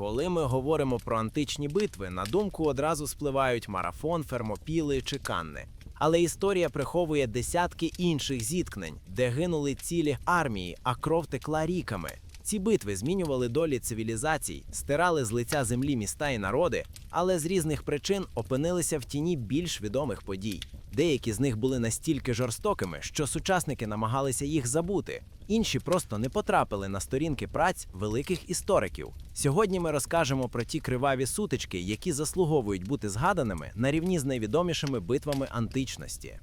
Коли ми говоримо про античні битви, на думку одразу спливають марафон, фермопіли чи канни. Але історія приховує десятки інших зіткнень, де гинули цілі армії, а кров текла ріками. Ці битви змінювали долі цивілізацій, стирали з лиця землі міста і народи, але з різних причин опинилися в тіні більш відомих подій. Деякі з них були настільки жорстокими, що сучасники намагалися їх забути. Інші просто не потрапили на сторінки праць великих істориків. Сьогодні ми розкажемо про ті криваві сутички, які заслуговують бути згаданими на рівні з найвідомішими битвами античності.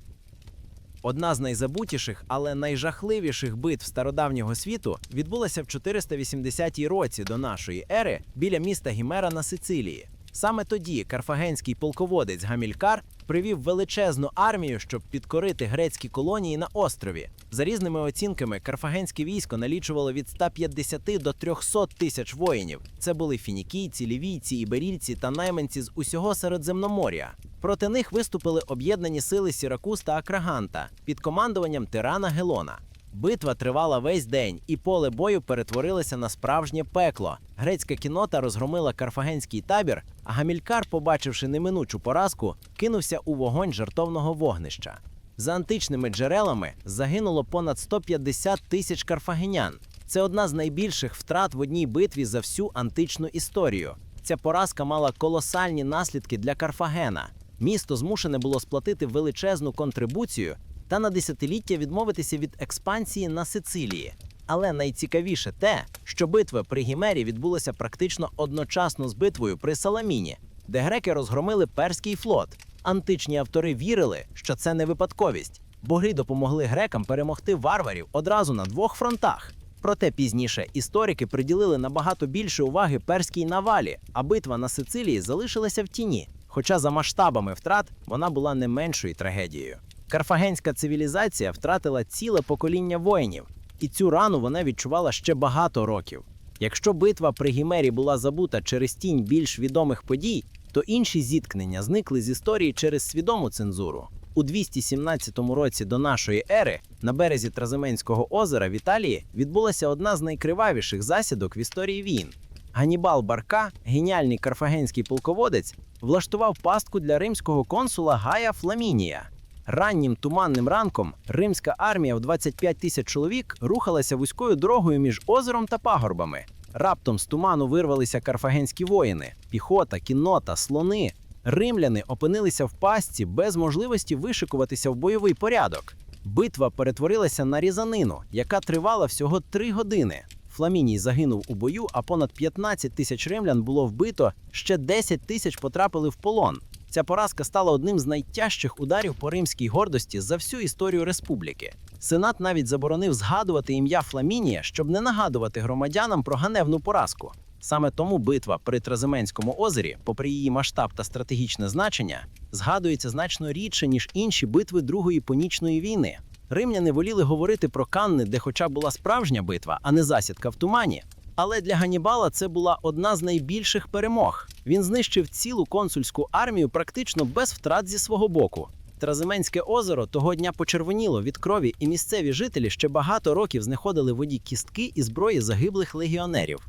Одна з найзабутіших, але найжахливіших битв стародавнього світу відбулася в 480 році до нашої ери біля міста Гімера на Сицилії. Саме тоді карфагенський полководець Гамількар привів величезну армію, щоб підкорити грецькі колонії на острові. За різними оцінками, карфагенське військо налічувало від 150 до 300 тисяч воїнів. Це були фінікійці, лівійці, іберійці та найманці з усього Середземномор'я. Проти них виступили об'єднані сили Сіракуста Акраганта під командуванням тирана Гелона. Битва тривала весь день, і поле бою перетворилося на справжнє пекло. Грецька кінота розгромила карфагенський табір, а Гамількар, побачивши неминучу поразку, кинувся у вогонь жартовного вогнища. За античними джерелами загинуло понад 150 тисяч карфагенян. Це одна з найбільших втрат в одній битві за всю античну історію. Ця поразка мала колосальні наслідки для Карфагена. Місто змушене було сплатити величезну контрибуцію та на десятиліття відмовитися від експансії на Сицилії. Але найцікавіше те, що битва при Гімері відбулася практично одночасно з битвою при Саламіні, де греки розгромили перський флот. Античні автори вірили, що це не випадковість. Боги допомогли грекам перемогти варварів одразу на двох фронтах. Проте пізніше історики приділили набагато більше уваги перській навалі, а битва на Сицилії залишилася в тіні. Хоча за масштабами втрат вона була не меншою трагедією. Карфагенська цивілізація втратила ціле покоління воїнів, і цю рану вона відчувала ще багато років. Якщо битва при Гімері була забута через тінь більш відомих подій, то інші зіткнення зникли з історії через свідому цензуру. У 217 році до нашої ери на березі Тразименського озера в Італії відбулася одна з найкривавіших засідок в історії війн. Ганібал Барка, геніальний карфагенський полководець, влаштував пастку для римського консула Гая Фламінія. Раннім туманним ранком римська армія в 25 тисяч чоловік рухалася вузькою дорогою між озером та пагорбами. Раптом з туману вирвалися карфагенські воїни, піхота, кіннота, слони. Римляни опинилися в пастці без можливості вишикуватися в бойовий порядок. Битва перетворилася на різанину, яка тривала всього три години. Фламіній загинув у бою, а понад 15 тисяч римлян було вбито, ще 10 тисяч потрапили в полон. Ця поразка стала одним з найтяжчих ударів по римській гордості за всю історію республіки. Сенат навіть заборонив згадувати ім'я Фламінія, щоб не нагадувати громадянам про ганебну поразку. Саме тому битва при Тразименському озері, попри її масштаб та стратегічне значення, згадується значно рідше ніж інші битви Другої понічної війни. Римляни воліли говорити про Канни, де хоча була справжня битва, а не засідка в тумані. Але для Ганібала це була одна з найбільших перемог. Він знищив цілу консульську армію практично без втрат зі свого боку. Тразименське озеро того дня почервоніло від крові, і місцеві жителі ще багато років знаходили воді кістки і зброї загиблих легіонерів.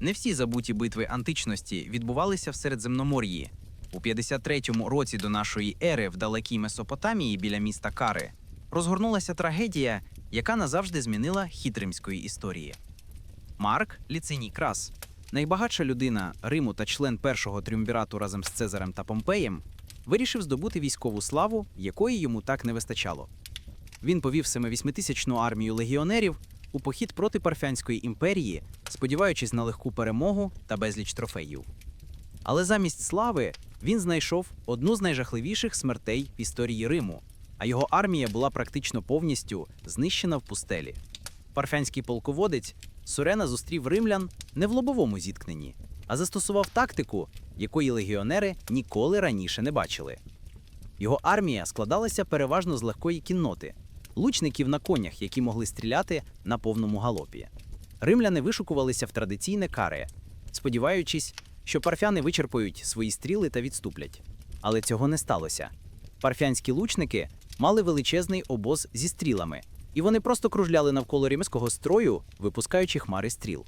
Не всі забуті битви античності відбувалися в Середземномор'ї. У 53-му році до нашої ери в далекій Месопотамії біля міста Кари розгорнулася трагедія, яка назавжди змінила хід римської історії. Марк Ліциній Крас, найбагатша людина Риму та член першого тріумвірату разом з Цезарем та Помпеєм, вирішив здобути військову славу, якої йому так не вистачало. Він повів 7-8-тисячну армію легіонерів у похід проти Парфянської імперії, сподіваючись на легку перемогу та безліч трофеїв. Але замість слави він знайшов одну з найжахливіших смертей в історії Риму, а його армія була практично повністю знищена в пустелі. Парфянський полководець Сурена зустрів римлян не в лобовому зіткненні, а застосував тактику, якої легіонери ніколи раніше не бачили. Його армія складалася переважно з легкої кінноти, лучників на конях, які могли стріляти на повному галопі. Римляни вишукувалися в традиційне каре, сподіваючись, що парфяни вичерпають свої стріли та відступлять. Але цього не сталося. Парфянські лучники мали величезний обоз зі стрілами, і вони просто кружляли навколо римського строю, випускаючи хмари стріл.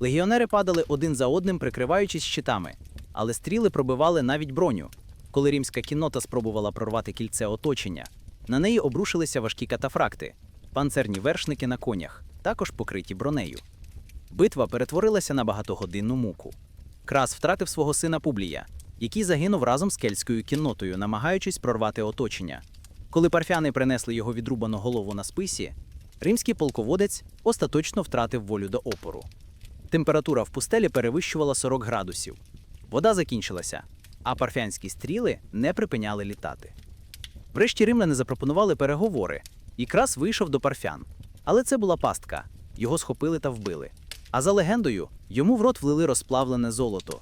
Легіонери падали один за одним, прикриваючись щитами, але стріли пробивали навіть броню. Коли римська кіннота спробувала прорвати кільце оточення, на неї обрушилися важкі катафракти, панцерні вершники на конях, також покриті бронею. Битва перетворилася на багатогодинну муку. Крас втратив свого сина Публія, який загинув разом з кельтською кіннотою, намагаючись прорвати оточення. Коли парфяни принесли його відрубану голову на списі, римський полководець остаточно втратив волю до опору. Температура в пустелі перевищувала 40 градусів. Вода закінчилася, а парфянські стріли не припиняли літати. Врешті римляни запропонували переговори, і крас вийшов до парфян. Але це була пастка. Його схопили та вбили. А за легендою, йому в рот влили розплавлене золото,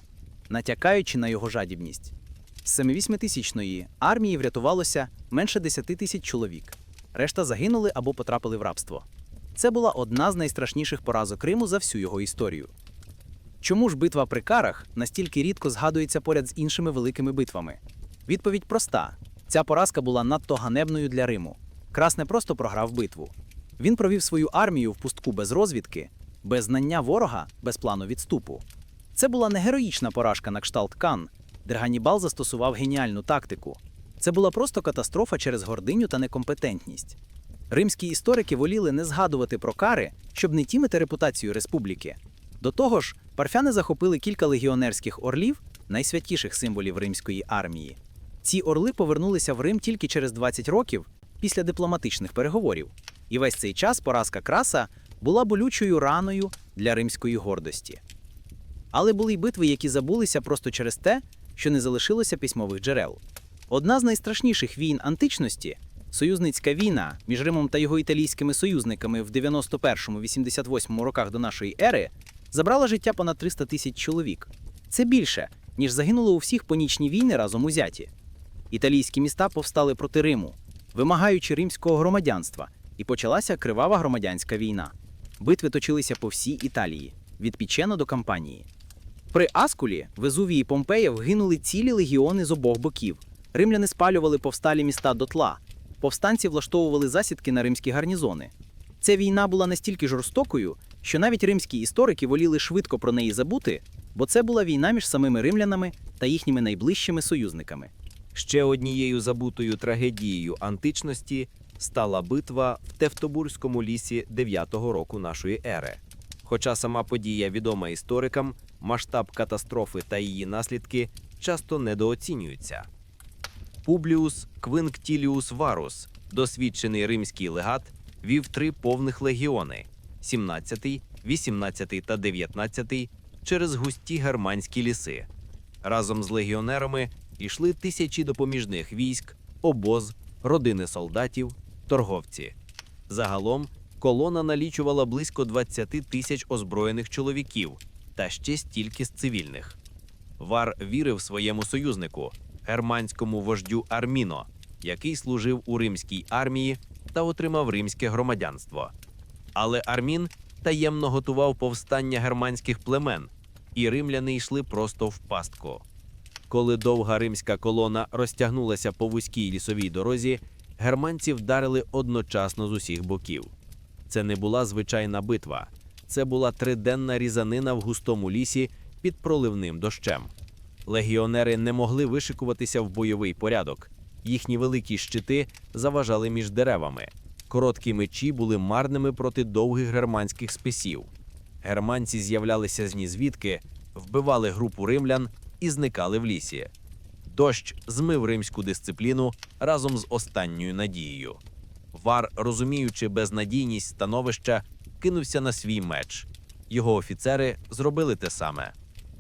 натякаючи на його жадібність. З 7-8-тисячної армії врятувалося менше 10 тисяч чоловік. Решта загинули або потрапили в рабство. Це була одна з найстрашніших поразок Риму за всю його історію. Чому ж битва при карах настільки рідко згадується поряд з іншими великими битвами? Відповідь проста: ця поразка була надто ганебною для Риму. Крас не просто програв битву. Він провів свою армію в пустку без розвідки, без знання ворога, без плану відступу. Це була не героїчна поражка на кшталт Кан, де Ганнібал застосував геніальну тактику. Це була просто катастрофа через гординю та некомпетентність. Римські історики воліли не згадувати про кари, щоб не тімити репутацію республіки. До того ж, парфяни захопили кілька легіонерських орлів, найсвятіших символів римської армії. Ці орли повернулися в Рим тільки через 20 років після дипломатичних переговорів. І весь цей час поразка краса була болючою раною для римської гордості. Але були й битви, які забулися просто через те, що не залишилося письмових джерел. Одна з найстрашніших війн античності союзницька війна між Римом та його італійськими союзниками в 91-88 роках до нашої ери забрала життя понад 300 тисяч чоловік. Це більше, ніж загинуло у всіх понічні війни разом узяті. Італійські міста повстали проти Риму, вимагаючи римського громадянства, і почалася кривава громадянська війна. Битви точилися по всій Італії, від Пічено до Кампанії. При Аскулі, Везувії і Помпея вгинули цілі легіони з обох боків. Римляни спалювали повсталі міста дотла. Повстанці влаштовували засідки на римські гарнізони. Ця війна була настільки жорстокою, що навіть римські історики воліли швидко про неї забути, бо це була війна між самими римлянами та їхніми найближчими союзниками. Ще однією забутою трагедією античності стала битва в Тевтобурському лісі 9-го року нашої ери. Хоча сама подія відома історикам, масштаб катастрофи та її наслідки часто недооцінюються. Публіус Квинктіліус Варус, досвідчений римський легат, вів три повних легіони: 17, 18 та 19 через густі германські ліси. Разом з легіонерами йшли тисячі допоміжних військ, обоз, родини солдатів, торговці. Загалом колона налічувала близько 20 тисяч озброєних чоловіків та ще стільки з цивільних. Вар вірив своєму союзнику, германському вождю Арміно, який служив у римській армії та отримав римське громадянство. Але Армін таємно готував повстання германських племен, і римляни йшли просто в пастку. Коли довга римська колона розтягнулася по вузькій лісовій дорозі, германці вдарили одночасно з усіх боків. Це не була звичайна битва, це була триденна різанина в густому лісі під проливним дощем. Легіонери не могли вишикуватися в бойовий порядок. Їхні великі щити заважали між деревами. Короткі мечі були марними проти довгих германських списів. Германці з'являлися з нізвідки, вбивали групу римлян і зникали в лісі. Дощ змив римську дисципліну разом з останньою надією. Вар, розуміючи безнадійність становища, кинувся на свій меч. Його офіцери зробили те саме.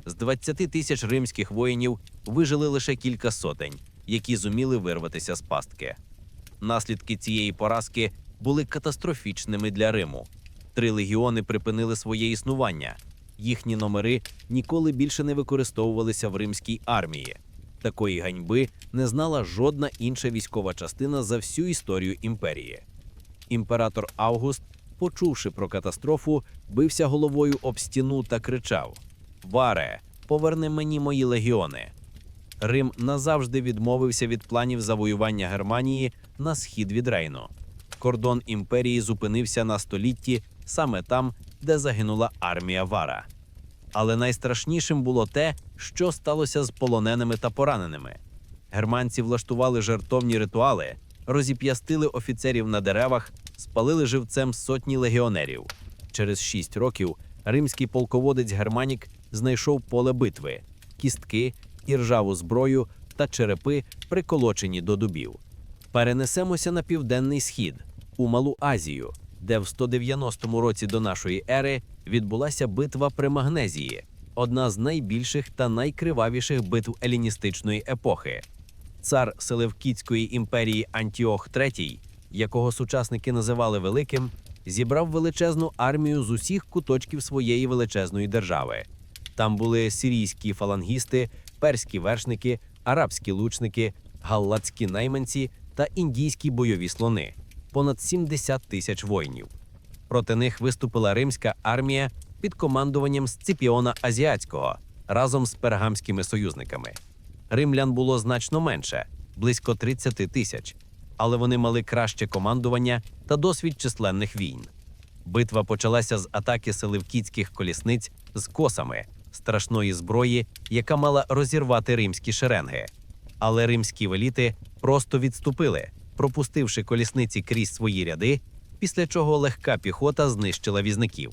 З 20 тисяч римських воїнів вижили лише кілька сотень, які зуміли вирватися з пастки. Наслідки цієї поразки були катастрофічними для Риму. Три легіони припинили своє існування. Їхні номери ніколи більше не використовувалися в римській армії. Такої ганьби не знала жодна інша військова частина за всю історію імперії. Імператор Август, почувши про катастрофу, бився головою об стіну та кричав: Варе, поверни мені мої легіони. Рим назавжди відмовився від планів завоювання Германії на схід від Рейну. Кордон імперії зупинився на столітті саме там, де загинула армія Вара. Але найстрашнішим було те, що сталося з полоненими та пораненими. Германці влаштували жертовні ритуали, розіп'ястили офіцерів на деревах, спалили живцем сотні легіонерів. Через шість років римський полководець Германік знайшов поле битви, кістки, іржаву зброю та черепи, приколочені до дубів. Перенесемося на південний схід, у Малу Азію, де в 190 році до нашої ери відбулася битва при Магнезії, одна з найбільших та найкривавіших битв еліністичної епохи. Цар Селевкідської імперії Антіох III, якого сучасники називали Великим, зібрав величезну армію з усіх куточків своєї величезної держави. Там були сирійські фалангісти, перські вершники, арабські лучники, галлацькі найманці та індійські бойові слони понад 70 тисяч воїнів. Проти них виступила римська армія під командуванням Сципіона Азіатського разом з пергамськими союзниками. Римлян було значно менше близько 30 тисяч, але вони мали краще командування та досвід численних війн. Битва почалася з атаки селевкідських колісниць з косами, страшної зброї, яка мала розірвати римські шеренги. Але римські веліти просто відступили, пропустивши колісниці крізь свої ряди, після чого легка піхота знищила візників.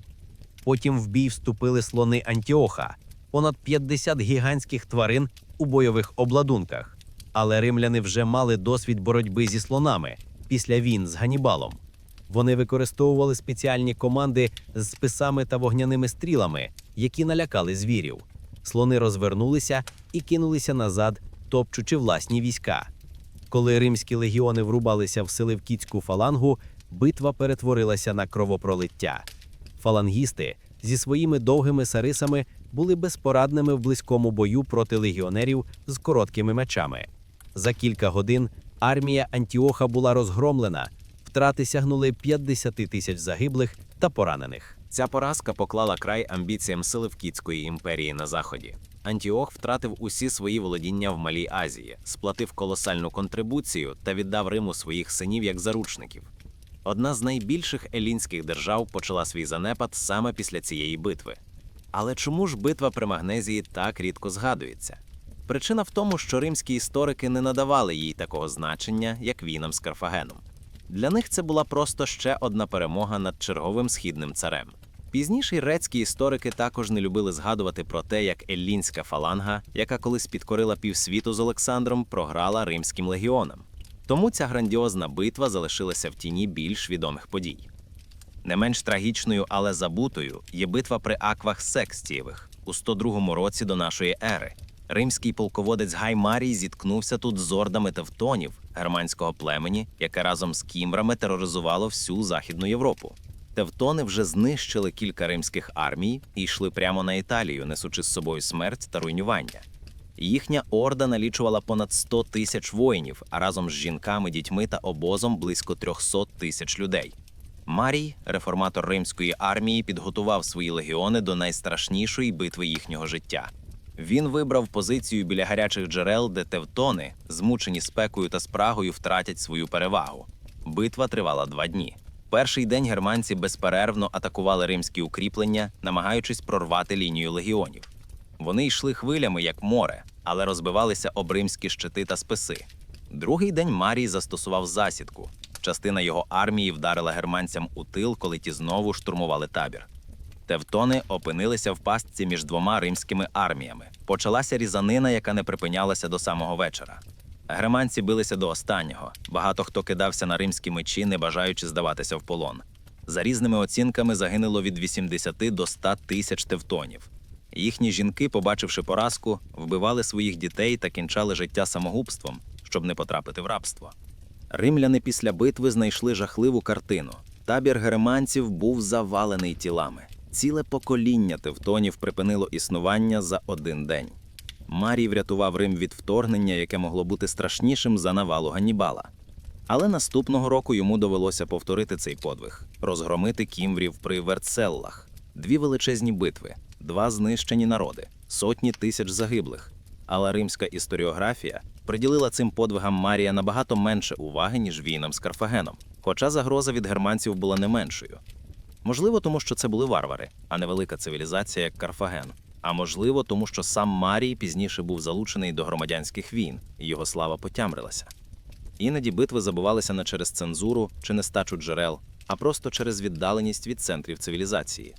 Потім в бій вступили слони Антіоха, понад 50 гігантських тварин у бойових обладунках. Але римляни вже мали досвід боротьби зі слонами після війн з Ганібалом. Вони використовували спеціальні команди з списами та вогняними стрілами, які налякали звірів. Слони розвернулися і кинулися назад, топчучи власні війська. Коли римські легіони врубалися в Селевкідську фалангу, битва перетворилася на кровопролиття. Фалангісти зі своїми довгими сарисами були безпорадними в близькому бою проти легіонерів з короткими мечами. За кілька годин армія Антіоха була розгромлена, втрати сягнули 50 тисяч загиблих та поранених. Ця поразка поклала край амбіціям Селевкідської імперії на заході. Антіох втратив усі свої володіння в Малій Азії, сплатив колосальну контрибуцію та віддав Риму своїх синів як заручників. Одна з найбільших елінських держав почала свій занепад саме після цієї битви. Але чому ж битва при Магнезії так рідко згадується? Причина в тому, що римські історики не надавали їй такого значення, як війнам з Карфагеном. Для них це була просто ще одна перемога над черговим східним царем. Пізніше грецькі історики також не любили згадувати про те, як еллінська фаланга, яка колись підкорила півсвіту з Олександром, програла римським легіонам. Тому ця грандіозна битва залишилася в тіні більш відомих подій. Не менш трагічною, але забутою є битва при аквах Секстієвих у 102 році до нашої ери. Римський полководець Гай Марій зіткнувся тут з ордами тевтонів, германського племені, яке разом з кімбрами тероризувало всю Західну Європу. Тевтони вже знищили кілька римських армій і йшли прямо на Італію, несучи з собою смерть та руйнування. Їхня орда налічувала понад 100 тисяч воїнів, а разом з жінками, дітьми та обозом близько 300 тисяч людей. Марій, реформатор римської армії, підготував свої легіони до найстрашнішої битви їхнього життя. Він вибрав позицію біля гарячих джерел, де тевтони, змучені спекою та спрагою, втратять свою перевагу. Битва тривала два дні. Перший день германці безперервно атакували римські укріплення, намагаючись прорвати лінію легіонів. Вони йшли хвилями, як море, але розбивалися об римські щити та списи. Другий день Марій застосував засідку. Частина його армії вдарила германцям у тил, коли ті знову штурмували табір. Тевтони опинилися в пастці між двома римськими арміями. Почалася різанина, яка не припинялася до самого вечора. Германці билися до останнього. Багато хто кидався на римські мечі, не бажаючи здаватися в полон. За різними оцінками загинуло від 80 до 100 тисяч тевтонів. Їхні жінки, побачивши поразку, вбивали своїх дітей та кінчали життя самогубством, щоб не потрапити в рабство. Римляни після битви знайшли жахливу картину. Табір германців був завалений тілами. Ціле покоління тевтонів припинило існування за один день. Марій врятував Рим від вторгнення, яке могло бути страшнішим за навалу Ганнібала. Але наступного року йому довелося повторити цей подвиг розгромити кімврів при Верцеллах. Дві величезні битви, два знищені народи, сотні тисяч загиблих. Але римська історіографія приділила цим подвигам Марія набагато менше уваги, ніж війнам з Карфагеном, хоча загроза від германців була не меншою. Можливо, тому що це були варвари, а не велика цивілізація, як Карфаген. А можливо, тому що сам Марій пізніше був залучений до громадянських війн, і його слава потямрилася. Іноді битви забувалися не через цензуру чи нестачу джерел, а просто через віддаленість від центрів цивілізації.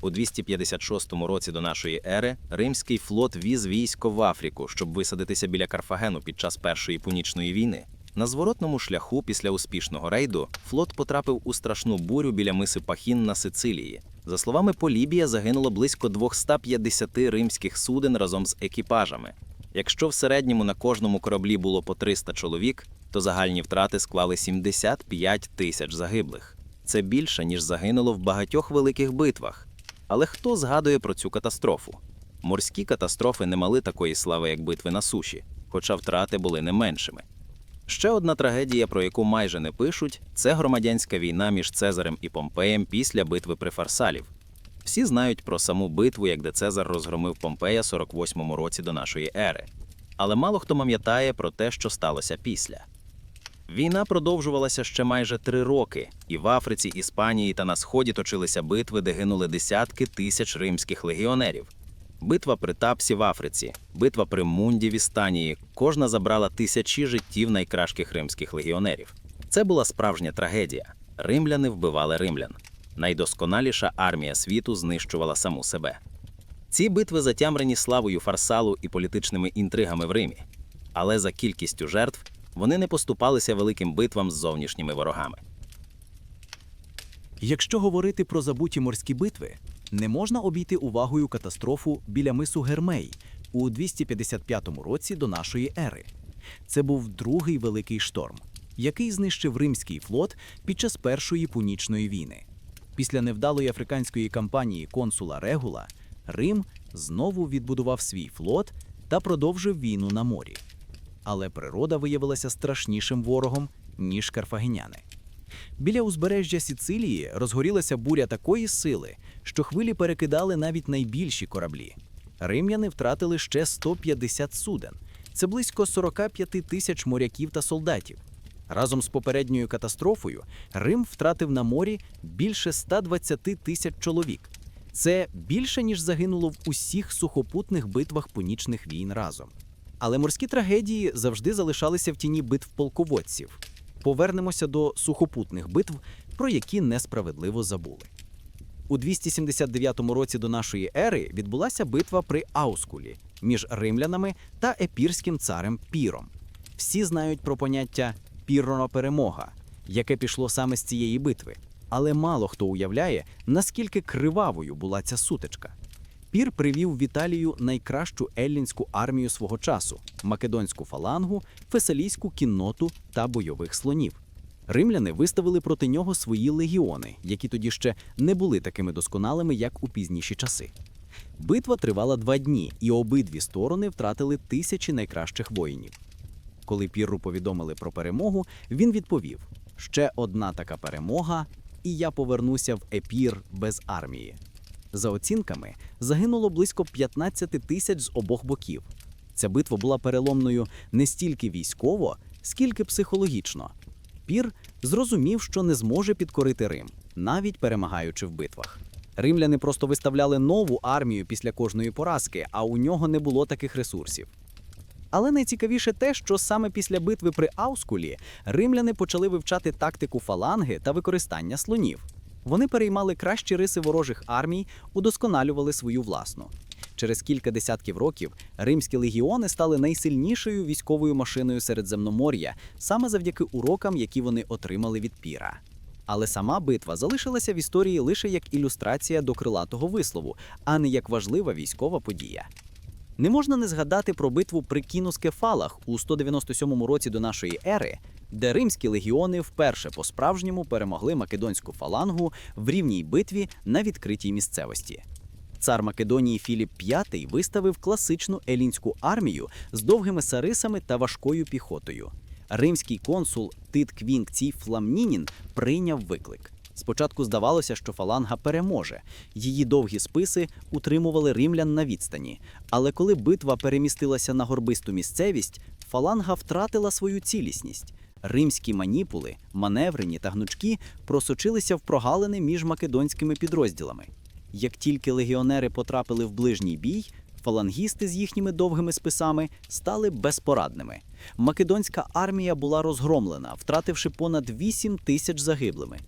У 256 році до нашої ери римський флот віз військо в Африку, щоб висадитися біля Карфагену під час Першої пунічної війни. На зворотному шляху після успішного рейду флот потрапив у страшну бурю біля миси Пахін на Сицилії. За словами Полібія, загинуло близько 250 римських суден разом з екіпажами. Якщо в середньому на кожному кораблі було по 300 чоловік, то загальні втрати склали 75 тисяч загиблих. Це більше, ніж загинуло в багатьох великих битвах. Але хто згадує про цю катастрофу? Морські катастрофи не мали такої слави, як битви на суші, хоча втрати були не меншими. Ще одна трагедія, про яку майже не пишуть, це громадянська війна між Цезарем і Помпеєм після битви при Фарсалів. Всі знають про саму битву, як де Цезар розгромив Помпея 48-му році до нашої ери. Але мало хто пам'ятає про те, що сталося після. Війна продовжувалася ще майже три роки, і в Африці, Іспанії та на сході точилися битви, де гинули десятки тисяч римських легіонерів. Битва при Тапсі в Африці, битва при Мунді в Істанії. Кожна забрала тисячі життів найкращих римських легіонерів. Це була справжня трагедія. Римляни вбивали римлян. Найдосконаліша армія світу знищувала саму себе. Ці битви затямрені славою фарсалу і політичними інтригами в Римі. Але за кількістю жертв вони не поступалися великим битвам з зовнішніми ворогами. Якщо говорити про забуті морські битви, не можна обійти увагою катастрофу біля мису Гермей у 255 році до нашої ери. Це був другий великий шторм, який знищив римський флот під час Першої пунічної війни. Після невдалої африканської кампанії консула Регула Рим знову відбудував свій флот та продовжив війну на морі. Але природа виявилася страшнішим ворогом, ніж карфагеняни. Біля узбережжя Сицилії розгорілася буря такої сили, що хвилі перекидали навіть найбільші кораблі. Римляни втратили ще 150 суден. Це близько 45 тисяч моряків та солдатів. Разом з попередньою катастрофою Рим втратив на морі більше 120 тисяч чоловік. Це більше, ніж загинуло в усіх сухопутних битвах пунічних війн разом. Але морські трагедії завжди залишалися в тіні битв полководців. Повернемося до сухопутних битв, про які несправедливо забули. У 279 році до нашої ери відбулася битва при Аускулі між римлянами та епірським царем Піром. Всі знають про поняття піррона перемога, яке пішло саме з цієї битви. Але мало хто уявляє, наскільки кривавою була ця сутичка. Пір привів в Італію найкращу еллінську армію свого часу македонську фалангу, фесалійську кінноту та бойових слонів. Римляни виставили проти нього свої легіони, які тоді ще не були такими досконалими, як у пізніші часи. Битва тривала два дні, і обидві сторони втратили тисячі найкращих воїнів. Коли Пірру повідомили про перемогу, він відповів: ще одна така перемога, і я повернуся в Епір без армії. За оцінками, загинуло близько 15 тисяч з обох боків. Ця битва була переломною не стільки військово, скільки психологічно. Пір зрозумів, що не зможе підкорити Рим, навіть перемагаючи в битвах. Римляни просто виставляли нову армію після кожної поразки, а у нього не було таких ресурсів. Але найцікавіше те, що саме після битви при Аускулі римляни почали вивчати тактику фаланги та використання слонів. Вони переймали кращі риси ворожих армій, удосконалювали свою власну. Через кілька десятків років римські легіони стали найсильнішою військовою машиною Середземномор'я саме завдяки урокам, які вони отримали від піра. Але сама битва залишилася в історії лише як ілюстрація до крилатого вислову, а не як важлива військова подія. Не можна не згадати про битву при Кінускефалах у 197 році до нашої ери, де римські легіони вперше по-справжньому перемогли македонську фалангу в рівній битві на відкритій місцевості. Цар Македонії Філіп V виставив класичну елінську армію з довгими сарисами та важкою піхотою. Римський консул Тит Квінкцій Фламнінін прийняв виклик. Спочатку здавалося, що фаланга переможе. Її довгі списи утримували римлян на відстані. Але коли битва перемістилася на горбисту місцевість, фаланга втратила свою цілісність. Римські маніпули, маневрені та гнучки просочилися в прогалини між македонськими підрозділами. Як тільки легіонери потрапили в ближній бій, фалангісти з їхніми довгими списами стали безпорадними. Македонська армія була розгромлена, втративши понад 8 тисяч загиблими.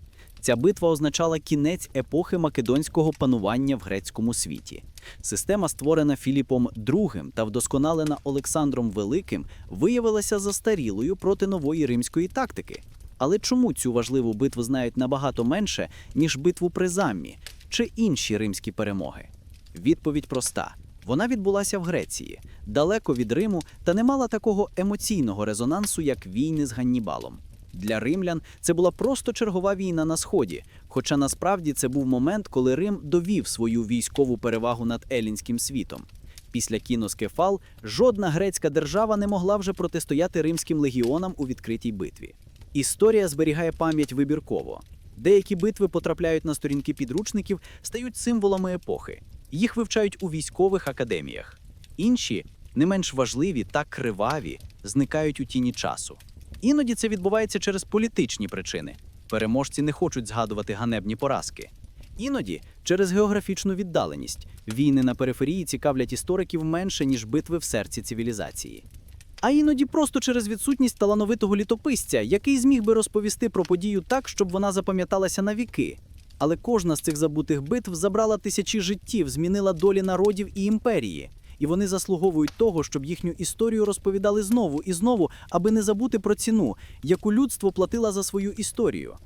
Ця битва означала кінець епохи македонського панування в грецькому світі. Система, створена Філіпом II та вдосконалена Олександром Великим, виявилася застарілою проти нової римської тактики. Але чому цю важливу битву знають набагато менше, ніж битву при Заммі чи інші римські перемоги? Відповідь проста: вона відбулася в Греції, далеко від Риму, та не мала такого емоційного резонансу, як війни з Ганнібалом. Для римлян це була просто чергова війна на сході, хоча насправді це був момент, коли Рим довів свою військову перевагу над елінським світом. Після Кіноскефал жодна грецька держава не могла вже протистояти римським легіонам у відкритій битві. Історія зберігає пам'ять вибірково. Деякі битви потрапляють на сторінки підручників, стають символами епохи. Їх вивчають у військових академіях. Інші, не менш важливі та криваві, зникають у тіні часу. Іноді це відбувається через політичні причини. Переможці не хочуть згадувати ганебні поразки. Іноді через географічну віддаленість. Війни на периферії цікавлять істориків менше, ніж битви в серці цивілізації. А іноді просто через відсутність талановитого літописця, який зміг би розповісти про подію так, щоб вона запам'яталася на віки. Але кожна з цих забутих битв забрала тисячі життів, змінила долі народів і імперії. І вони заслуговують того, щоб їхню історію розповідали знову і знову, аби не забути про ціну, яку людство платило за свою історію.